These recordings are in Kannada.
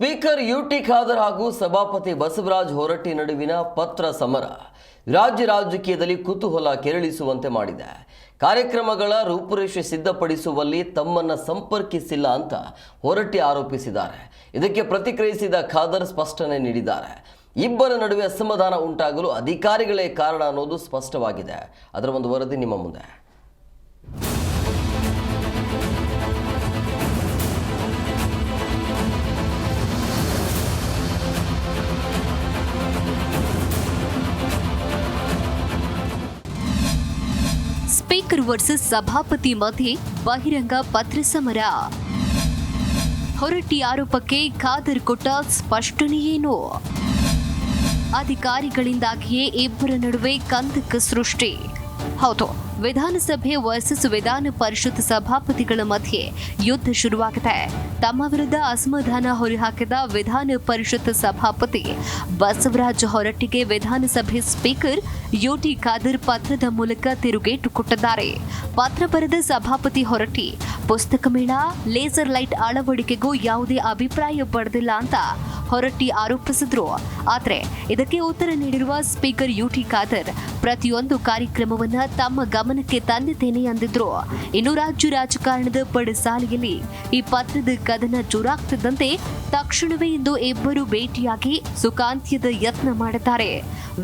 ಸ್ಪೀಕರ್ ಯುಟಿ ಖಾದರ್ ಹಾಗೂ ಸಭಾಪತಿ ಬಸವರಾಜ್ ಹೊರಟ್ಟಿ ನಡುವಿನ ಪತ್ರ ಸಮರ ರಾಜ್ಯ ರಾಜಕೀಯದಲ್ಲಿ ಕುತೂಹಲ ಕೆರಳಿಸುವಂತೆ ಮಾಡಿದೆ. ಕಾರ್ಯಕ್ರಮಗಳ ರೂಪುರೇಷೆ ಸಿದ್ಧಪಡಿಸುವಲ್ಲಿ ತಮ್ಮನ್ನು ಸಂಪರ್ಕಿಸಿಲ್ಲ ಅಂತ ಹೊರಟ್ಟಿ ಆರೋಪಿಸಿದ್ದಾರೆ. ಇದಕ್ಕೆ ಪ್ರತಿಕ್ರಿಯಿಸಿದ ಖಾದರ್ ಸ್ಪಷ್ಟನೆ ನೀಡಿದ್ದಾರೆ. ಇಬ್ಬರ ನಡುವೆ ಅಸಮಾಧಾನ ಉಂಟಾಗಲು ಅಧಿಕಾರಿಗಳೇ ಕಾರಣ ಅನ್ನೋದು ಸ್ಪಷ್ಟವಾಗಿದೆ. ಅದರ ಒಂದು ವರದಿ ನಿಮ್ಮ ಮುಂದೆ. ಸ್ಪೀಕರ್ ವರ್ಸಸ್ ಸಭಾಪತಿ ಮಧ್ಯೆ ಬಹಿರಂಗ ಪತ್ರ ಸಮರ. ಹೊರಟ್ಟಿ ಆರೋಪಕ್ಕೆ ಖಾದರ್ ಕೊಟ್ಟ ಸ್ಪಷ್ಟನೆಯೇನು? ಅಧಿಕಾರಿಗಳಿಂದಾಗಿಯೇ ಇಬ್ಬರ ನಡುವೆ ಕಂದಕ ಸೃಷ್ಟಿ. ಹೌದು, ವಿಧಾನಸಭೆ ವರ್ಸಸ್ ವಿಧಾನ ಪರಿಷತ್ ಸಭಾಪತಿಗಳ ಮಧ್ಯೆ ಯುದ್ಧ ಶುರುವಾಗಿದೆ. ತಮ್ಮ ವಿರುದ್ಧ ಅಸಮಾಧಾನ ಹೊರಹಾಕಿದ ವಿಧಾನ ಪರಿಷತ್ ಸಭಾಪತಿ ಬಸವರಾಜ ಹೊರಟ್ಟಿಗೆ ವಿಧಾನಸಭೆ ಸ್ಪೀಕರ್ ಯುಟಿ ಖಾದರ್ ಪತ್ರದ ಮೂಲಕ ತಿರುಗೇಟು ಕೊಟ್ಟಿದ್ದಾರೆ. ಪತ್ರ ಬರೆದ ಸಭಾಪತಿ ಹೊರಟ್ಟಿ, ಪುಸ್ತಕ ಮೇಳ, ಲೇಸರ್ ಲೈಟ್ ಅಳವಡಿಕೆಗೂ ಯಾವುದೇ ಅಭಿಪ್ರಾಯ ಪಡೆದಿಲ್ಲ ಅಂತ ಹೊರಟ್ಟಿ ಆರೋಪಿಸಿದ್ರು. ಆದರೆ ಇದಕ್ಕೆ ಉತ್ತರ ನೀಡಿರುವ ಸ್ಪೀಕರ್ ಯುಟಿ ಖಾದರ್, ಪ್ರತಿಯೊಂದು ಕಾರ್ಯಕ್ರಮವನ್ನ ತಮ್ಮ ಗಮನಕ್ಕೆ ತಂದಿದ್ದೇನೆ ಅಂದಿದ್ರು. ಇನ್ನು ರಾಜ್ಯ ರಾಜಕಾರಣದ ಪಡಸಾಲೆಯಲ್ಲಿ ಈ ಪತ್ರದ ಕದನ ಜೋರಾಗ್ತಿದ್ದಂತೆ ತಕ್ಷಣವೇ ಇಂದು ಇಬ್ಬರು ಭೇಟಿಯಾಗಿ ಸುಖಾಂತ್ಯದ ಯತ್ನ ಮಾಡಿದ್ದಾರೆ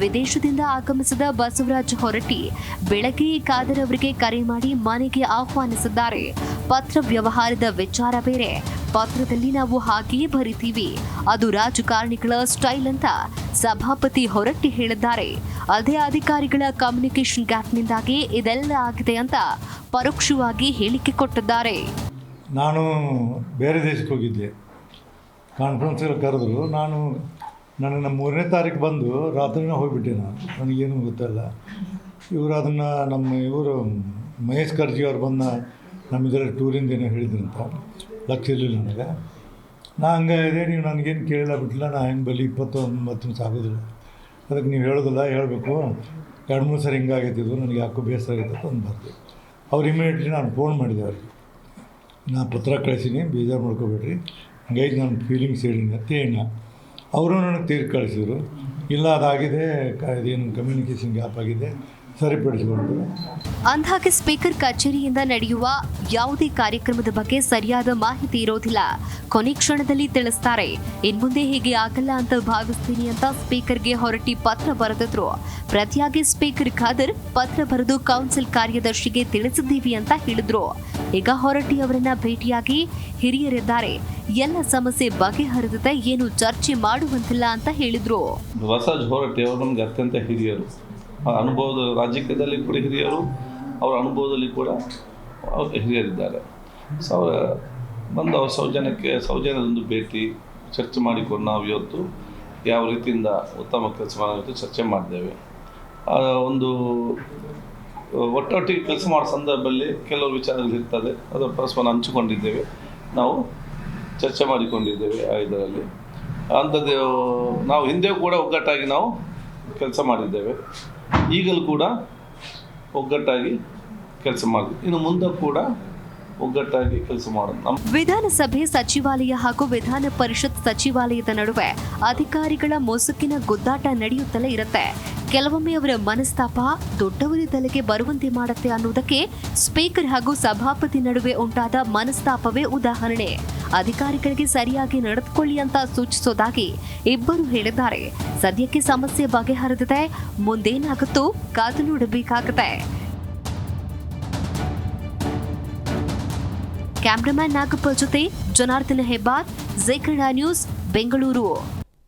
ವಿದೇಶದಿಂದ ಆಗಮಿಸಿದ ಬಸವರಾಜ್ ಹೊರಟ್ಟಿ ಬೆಳಗ್ಗೆ ಖಾದರ್ ಅವರಿಗೆ ಕರೆ ಮಾಡಿ ಮನೆಗೆ ಆಹ್ವಾನಿಸಿದ್ದಾರೆ. ಪತ್ರ ವ್ಯವಹಾರದ ವಿಚಾರ ಬೇರೆ. ಪತ್ರದಲ್ಲಿ ನಾವು ಹಾಗೆಯೇ ಬರಿತೀವಿ. ಅದು ರಾಜಕಾರಣಿಗಳ ಸ್ಟೈಲ್ ಅಂತ ಸಭಾಪತಿ ಹೊರಟ್ಟಿ ಹೇಳಿದ್ದಾರೆ. ಅದೇ ಅಧಿಕಾರಿಗಳ ಕಮ್ಯುನಿಕೇಶನ್ ಗ್ಯಾಪ್ನಿಂದಾಗಿ ಇದೆಲ್ಲ ಆಗಿದೆ ಅಂತ ಪರೋಕ್ಷವಾಗಿ ಹೇಳಿಕೆ ಕೊಟ್ಟಿದ್ದಾರೆ. ನಾನು ಬೇರೆ ದೇಶಕ್ಕೆ ಹೋಗಿದ್ದೆ. ಕಾನ್ಫರೆನ್ಸ್ ಕರೆದ್ರು. ನಾನು ನನ್ನ ಮೂರನೇ ತಾರೀಕು ಬಂದು ರಾತ್ರಿನೇ ಹೋಗಿಬಿಟ್ಟೆ ನಾನು. ನನಗೇನು ಗೊತ್ತಲ್ಲ. ಇವರು ಅದನ್ನು ನಮ್ಮ ಇವರು ಮಹೇಶ್ ಖರ್ಜಿ ಅವ್ರು ಬಂದ ನಮ್ಮ ಇದರಲ್ಲಿ ಟೂರಿಂದ ಏನೋ ಹೇಳಿದ್ರಂತ ಲಕ್ಷ ಇರಲಿಲ್ಲ ನನಗೆ. ನಾ ಹಂಗೆ ನೀವು ನನಗೇನು ಕೇಳಿಲ್ಲ, ಬಿಟ್ಟಿಲ್ಲ, ನಾ ಹೆಂಗೆ ಬಲಿ ಇಪ್ಪತ್ತೊಂಬತ್ತು ನಿಮಿಷ ಆಗೋದಿಲ್ಲ ಅದಕ್ಕೆ ನೀವು ಹೇಳೋದಿಲ್ಲ, ಹೇಳಬೇಕು. ಎರಡು, ಮೂರು ಸರಿ ಹಿಂಗಾಗೈತೆ ಇದು, ನನಗೆ ಯಾಕೋ ಬೇಸರ ಆಗೈತೆ ಅಂತ ಬರ್ತೀವಿ ಅವ್ರು ಇಮಿಡಿಯೇಟ್ಲಿ ನಾನು ಫೋನ್ ಮಾಡಿದೆ ಅವ್ರಿಗೆ. ನಾ ಪತ್ರ ಕಳಿಸೀನಿ, ಬೇಜಾರು ಮಾಡ್ಕೋಬೇಡ್ರಿ. ಹಂಗಾಗಿ ನಾನು ಫೀಲಿಂಗ್ಸ್ ಹೇಳಿನಿ ಅಂತ ಅವರು ನನಗೆ ತೀರ್ಪು ಕಳಿಸಿದ್ರು. ಇಲ್ಲ, ಅದಾಗಿದೆ, ಕ ಇದೇನು ಕಮ್ಯುನಿಕೇಷನ್ ಗ್ಯಾಪ್ ಆಗಿದೆ. ಸರಿಪಡಿಸಿಕೊಂಡು ಅಂದ್ಹಾಗೆ ಸ್ಪೀಕರ್ ಕಚೇರಿಯಿಂದ ನಡೆಯುವ ಯಾವುದೇ ಕಾರ್ಯಕ್ರಮದ ಬಗ್ಗೆ ಸರಿಯಾದ ಮಾಹಿತಿ ಇರೋದಿಲ್ಲ. ಕೊನೆ ಕ್ಷಣದಲ್ಲಿ ತಿಳಿಸ್ತಾರೆ ಇನ್ಮುಂದೆ ಹೀಗೆ ಆಗಲ್ಲ ಅಂತ ಭಾವಿಸ್ತೀನಿ ಅಂತ ಸ್ಪೀಕರ್ಗೆ ಹೊರಟಿ ಪತ್ರ ಬರೆದಿದ್ರು. ಪ್ರತಿಯಾಗಿ ಸ್ಪೀಕರ್ ಖಾದರ್ ಪತ್ರ ಬರೆದು ಕೌನ್ಸಿಲ್ ಕಾರ್ಯದರ್ಶಿಗೆ ತಿಳಿಸಿದ್ದೀವಿ ಅಂತ ಹೇಳಿದ್ರು. ಈಗ ಹೊರಟಿ ಅವರನ್ನ ಭೇಟಿಯಾಗಿ ಹಿರಿಯರಿದ್ದಾರೆ. ಎಲ್ಲ ಸಮಸ್ಯೆ ಬಗೆಹರಿದತೆ ಏನು ಚರ್ಚೆ ಮಾಡುವಂತಿಲ್ಲ ಅಂತ ಹೇಳಿದ್ರು. ಹೊರಟಿ ಅವರು ನಮ್ಗೆ ಅತ್ಯಂತ ಹಿರಿಯರು. ಅನುಭವದ ರಾಜಕೀಯದಲ್ಲಿ ಕೂಡ ಹಿರಿಯರು, ಅವರ ಅನುಭವದಲ್ಲಿ ಕೂಡ ಅವರು ಹಿರಿಯರಿದ್ದಾರೆ. ಸೊ ಅವರ ಬಂದು ಅವ್ರ ಸೌಜನ್ಯಕ್ಕೆ ಸೌಜನ್ಯದೊಂದು ಭೇಟಿ ಚರ್ಚೆ ಮಾಡಿಕೊಂಡು ನಾವು ಇವತ್ತು ಯಾವ ರೀತಿಯಿಂದ ಉತ್ತಮ ಕೆಲಸ ಮಾಡೋದು ಚರ್ಚೆ ಮಾಡಿದ್ದೇವೆ. ಒಂದು ಒಟ್ಟೊಟ್ಟಿಗೆ ಕೆಲಸ ಮಾಡೋ ಸಂದರ್ಭದಲ್ಲಿ ಕೆಲವು ವಿಚಾರಗಳು ಇರ್ತದೆ. ಅದರ ಪರಸ್ಪರ ಹಂಚಿಕೊಂಡಿದ್ದೇವೆ. ನಾವು ಚರ್ಚೆ ಮಾಡಿಕೊಂಡಿದ್ದೇವೆ ಆ ಇದರಲ್ಲಿ. ಅಂಥದ್ದು, ನಾವು ಹಿಂದೆ ಕೂಡ ಒಗ್ಗಟ್ಟಾಗಿ ನಾವು ಕೆಲಸ ಮಾಡಿದ್ದೇವೆ. ಈಗಲೂ ಕೂಡ ಒಗ್ಗಟ್ಟಾಗಿ ಕೆಲಸ ಮಾಡಿದ್ವಿ ಇನ್ನು ಮುಂದೆ ಕೂಡ ಒಗ್ಗಟ್ಟಾಗಿ ಕೆಲಸ ಮಾಡೋಣ ವಿಧಾನಸಭೆ ಸಚಿವಾಲಯ ಹಾಗೂ ವಿಧಾನ ಪರಿಷತ್ ಸಚಿವಾಲಯದ ನಡುವೆ ಅಧಿಕಾರಿಗಳ ಮುಸುಕಿನ ಗುದ್ದಾಟ ನಡೆಯುತ್ತಲೇ ಇರುತ್ತೆ. ಕೆಲವೊಮ್ಮೆ ಅವರ ಮನಸ್ತಾಪ ದೊಡ್ಡವರ ತಲೆಗೆ ಬರುವಂತೆ ಮಾಡುತ್ತೆ ಅನ್ನೋದಕ್ಕೆ ಸ್ಪೀಕರ್ ಹಾಗೂ ಸಭಾಪತಿ ನಡುವೆ ಉಂಟಾದ ಮನಸ್ತಾಪವೇ ಉದಾಹರಣೆ. ಅಧಿಕಾರಿಗಳಿಗೆ ಸರಿಯಾಗಿ ನಡೆದುಕೊಳ್ಳಿ ಅಂತ ಸೂಚಿಸೋದಾಗಿ ಇಬ್ಬರು ಹೇಳಿದ್ದಾರೆ. ಸದ್ಯಕ್ಕೆ ಸಮಸ್ಯೆ ಬಗೆಹರಿದಿದೆ. ಮುಂದೇನಾಗುತ್ತೋ ಕಾದು ನೋಡಬೇಕಾಗುತ್ತೆ. ಕ್ಯಾಮ್ರಾಮನ್ ನಾಗಪ್ಪ ಜೊತೆ ಜನಾರ್ದನ ಹೆಬ್ಬಾರ್, ಜೇಕರಣ ನ್ಯೂಸ್, ಬೆಂಗಳೂರು.